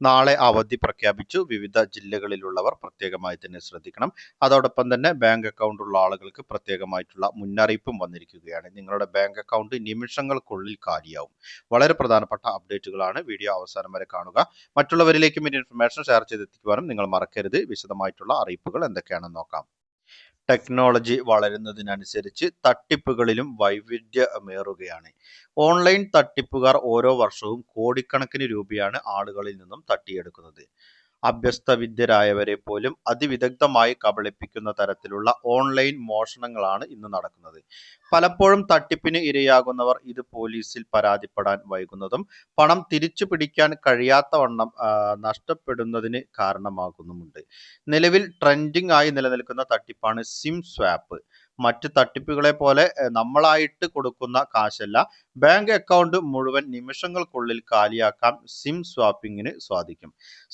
നാളെ അവധി പ്രഖ്യാപിച്ചു. വിവിധ ജില്ലകളിലുള്ളവർ പ്രത്യേകമായി തന്നെ ശ്രദ്ധിക്കണം. അതോടൊപ്പം തന്നെ ബാങ്ക് അക്കൗണ്ട് ഉള്ള ആളുകൾക്ക് പ്രത്യേകമായിട്ടുള്ള മുന്നറിയിപ്പും വന്നിരിക്കുകയാണ്. നിങ്ങളുടെ ബാങ്ക് അക്കൗണ്ട് നിമിഷങ്ങൾക്കുള്ളിൽ കാലിയാവും. വളരെ പ്രധാനപ്പെട്ട അപ്ഡേറ്റുകളാണ് വീഡിയോ അവസാനം വരെ കാണുക. മറ്റുള്ളവരിലേക്കും ഇൻഫർമേഷൻ ഷെയർ ചെയ്തെത്തിക്കുവാനും നിങ്ങൾ മറക്കരുത്. വിശദമായിട്ടുള്ള അറിയിപ്പുകൾ എന്തൊക്കെയാണെന്ന് നോക്കാം. ടെക്നോളജി വളരുന്നതിനനുസരിച്ച് തട്ടിപ്പുകളിലും വൈവിധ്യമേറുകയാണ്. ഓൺലൈൻ തട്ടിപ്പുകാർ ഓരോ വർഷവും കോടിക്കണക്കിന് രൂപയാണ് ആളുകളിൽ നിന്നും തട്ടിയെടുക്കുന്നത്. അഭ്യസ്തവിദ്യരായവരെ പോലും അതിവിദഗ്ധമായി കബളിപ്പിക്കുന്ന തരത്തിലുള്ള ഓൺലൈൻ മോഷണങ്ങളാണ് ഇന്ന് നടക്കുന്നത്. പലപ്പോഴും തട്ടിപ്പിന് ഇരയാകുന്നവർ ഇത് പോലീസിൽ പരാതിപ്പെടാൻ വൈകുന്നതും പണം തിരിച്ചു പിടിക്കാൻ കഴിയാത്തവണ്ണം നഷ്ടപ്പെടുന്നതിന് കാരണമാകുന്നുമുണ്ട്. നിലവിൽ ട്രെൻഡിംഗ് ആയി നിലനിൽക്കുന്ന തട്ടിപ്പാണ് സിം സ്വാപ്പ്. മറ്റ് തട്ടിപ്പുകളെ പോലെ നമ്മളായിട്ട് കൊടുക്കുന്ന കാശല്ല. ബാങ്ക് അക്കൗണ്ട് മുഴുവൻ നിമിഷങ്ങൾക്കുള്ളിൽ കാലിയാക്കാൻ സിം സ്വാപ്പിങ്ങിന് സാധിക്കും.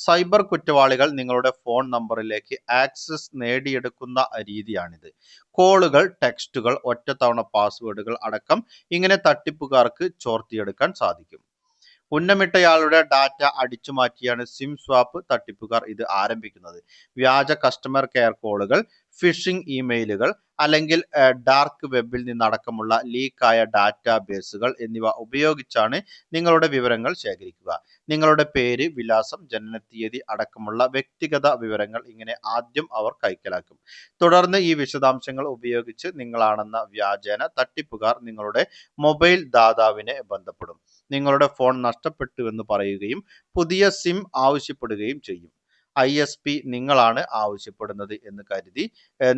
സൈബർ കുറ്റവാളികൾ നിങ്ങളുടെ ഫോൺ നമ്പറിലേക്ക് ആക്സസ് നേടിയെടുക്കുന്ന രീതിയാണിത്. കോളുകൾ ടെക്സ്റ്റുകൾ ഒറ്റത്തവണ പാസ്വേഡുകൾ അടക്കം ഇങ്ങനെ തട്ടിപ്പുകാർക്ക് ചോർത്തിയെടുക്കാൻ സാധിക്കും. ഉന്നമിട്ടയാളുടെ ഡാറ്റ അടിച്ചു മാറ്റിയാണ് സിം സ്വാപ്പ് തട്ടിപ്പുകാർ ഇത് ആരംഭിക്കുന്നത്. വ്യാജ കസ്റ്റമർ കെയർ കോളുകൾ ഫിഷിംഗ് ഇമെയിലുകൾ അല്ലെങ്കിൽ ഡാർക്ക് വെബിൽ നിന്നടക്കമുള്ള ലീക്കായ ഡാറ്റാബേസുകൾ എന്നിവ ഉപയോഗിച്ചാണ് നിങ്ങളുടെ വിവരങ്ങൾ ശേഖരിക്കുക. നിങ്ങളുടെ പേര് വിലാസം ജനനത്തീയതി അടക്കമുള്ള വ്യക്തിഗത വിവരങ്ങൾ ഇങ്ങനെ ആദ്യം അവർ കൈക്കലാക്കും. തുടർന്ന് ഈ വിശദാംശങ്ങൾ ഉപയോഗിച്ച് നിങ്ങളാണെന്ന വ്യാജേന തട്ടിപ്പുകാർ നിങ്ങളുടെ മൊബൈൽ ദാതാവിനെ ബന്ധപ്പെടും. നിങ്ങളുടെ ഫോൺ നഷ്ടപ്പെട്ടുവെന്ന് പറയുകയും പുതിയ സിം ആവശ്യപ്പെടുകയും ചെയ്യും. ഐ എസ് പി നിങ്ങളാണ് ആവശ്യപ്പെടുന്നത് എന്ന് കരുതി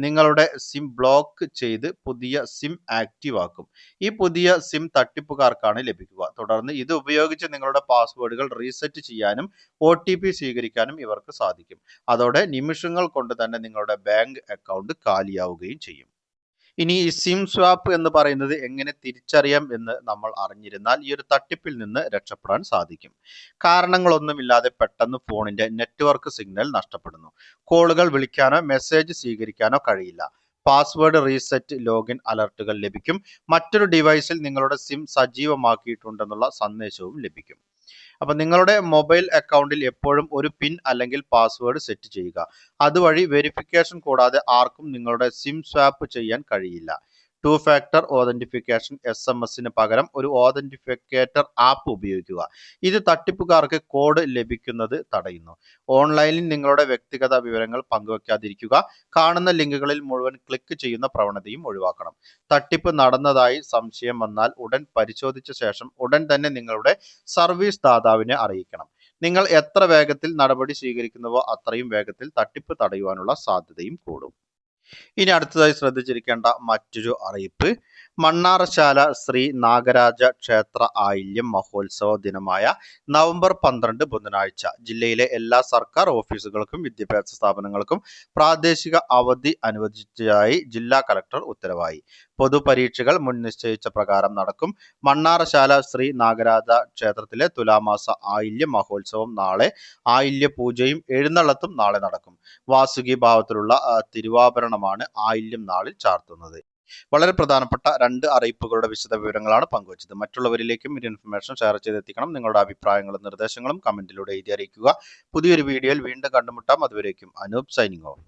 നിങ്ങളുടെ സിം ബ്ലോക്ക് ചെയ്ത് പുതിയ സിം ആക്റ്റീവ് ആക്കും ഈ പുതിയ സിം തട്ടിപ്പുകാർക്കാണ് ലഭിക്കുക. തുടർന്ന് ഇത് ഉപയോഗിച്ച് നിങ്ങളുടെ പാസ്വേഡുകൾ റീസെറ്റ് ചെയ്യാനും ഒ സ്വീകരിക്കാനും ഇവർക്ക് സാധിക്കും. അതോടെ നിമിഷങ്ങൾ കൊണ്ട് തന്നെ നിങ്ങളുടെ ബാങ്ക് അക്കൗണ്ട് കാലിയാവുകയും ചെയ്യും. ഇനി ഈ സിം സ്വാപ്പ് എന്ന് പറയുന്നത് എങ്ങനെ തിരിച്ചറിയാം എന്ന് നമ്മൾ അറിഞ്ഞിരുന്നാൽ ഈ ഒരു തട്ടിപ്പിൽ നിന്ന് രക്ഷപ്പെടാൻ സാധിക്കും. കാരണങ്ങളൊന്നുമില്ലാതെ പെട്ടെന്ന് ഫോണിന്റെ നെറ്റ്വർക്ക് സിഗ്നൽ നഷ്ടപ്പെടുന്നു. കോളുകൾ വിളിക്കാനോ മെസ്സേജ് സ്വീകരിക്കാനോ കഴിയില്ല. പാസ്വേഡ് റീസെറ്റ് ലോഗിൻ അലർട്ടുകൾ ലഭിക്കും. മറ്റൊരു ഡിവൈസിൽ നിങ്ങളുടെ സിം സജീവമാക്കിയിട്ടുണ്ടെന്നുള്ള സന്ദേശവും ലഭിക്കും. അപ്പൊ നിങ്ങളുടെ മൊബൈൽ അക്കൗണ്ടിൽ എപ്പോഴും ഒരു പിൻ അല്ലെങ്കിൽ പാസ്വേഡ് സെറ്റ് ചെയ്യുക. അതുവഴി വെരിഫിക്കേഷൻ കൂടാതെ ആർക്കും നിങ്ങളുടെ സിം സ്വാപ്പ് ചെയ്യാൻ കഴിയില്ല. Two factor authentication S M എസിന് പകരം ഒരു ഓതന്റിഫിക്കേറ്റർ ആപ്പ് ഉപയോഗിക്കുക. ഇത് തട്ടിപ്പുകാർക്ക് കോഡ് ലഭിക്കുന്നത് തടയുന്നു. ഓൺലൈനിൽ നിങ്ങളുടെ വ്യക്തിഗത വിവരങ്ങൾ പങ്കുവെക്കാതിരിക്കുക കാണുന്ന ലിങ്കുകളിൽ മുഴുവൻ ക്ലിക്ക് ചെയ്യുന്ന പ്രവണതയും ഒഴിവാക്കണം. തട്ടിപ്പ് നടന്നതായി സംശയം വന്നാൽ ഉടൻ പരിശോധിച്ച ശേഷം ഉടൻ തന്നെ നിങ്ങളുടെ സർവീസ് ദാതാവിനെ അറിയിക്കണം. നിങ്ങൾ എത്ര വേഗത്തിൽ നടപടി സ്വീകരിക്കുന്നുവോ അത്രയും വേഗത്തിൽ തട്ടിപ്പ് തടയുവാനുള്ള സാധ്യതയും കൂടും. ഇനി അടുത്തതായി ശ്രദ്ധിച്ചിരിക്കേണ്ട മറ്റൊരു അറിയിപ്പ്. മണ്ണാറശാല ശ്രീ നാഗരാജ ക്ഷേത്ര ആയില്യം മഹോത്സവ ദിനമായ നവംബർ പന്ത്രണ്ട് ബുധനാഴ്ച. ജില്ലയിലെ എല്ലാ സർക്കാർ ഓഫീസുകൾക്കും വിദ്യാഭ്യാസ സ്ഥാപനങ്ങൾക്കും പ്രാദേശിക അവധി അനുവദിച്ചതായി ജില്ലാ കലക്ടർ ഉത്തരവായി. പൊതുപരീക്ഷകൾ മുൻ നിശ്ചയിച്ച പ്രകാരം നടക്കും. മണ്ണാറശാല ശ്രീ നാഗരാജ ക്ഷേത്രത്തിലെ തുലാമാസ ആയില്യ മഹോത്സവം നാളെ ആയില്യ പൂജയും എഴുന്നള്ളത്തും നാളെ നടക്കും. വാസുകി ഭാവത്തിലുള്ള ആ, തിരുവാഭരണമാണ് ആയില്യം നാളിൽ ചാർത്തുന്നത്. വളരെ പ്രധാനപ്പെട്ട രണ്ട് അറിയിപ്പുകളുടെ വിശദ വിവരങ്ങളാണ് പങ്കുവച്ചത്. മറ്റുള്ളവരിലേക്കും ഈ ഇൻഫർമേഷൻ ഷെയർ ചെയ്തെത്തിക്കണം. നിങ്ങളുടെ അഭിപ്രായങ്ങളും നിർദ്ദേശങ്ങളും കമന്റിലൂടെ എഴുതി അറിയിക്കുക. പുതിയൊരു വീഡിയോയിൽ വീണ്ടും കണ്ടുമുട്ടാം. അതുവരേക്കും അനൂപ് സൈനിങ് ഓഫ്.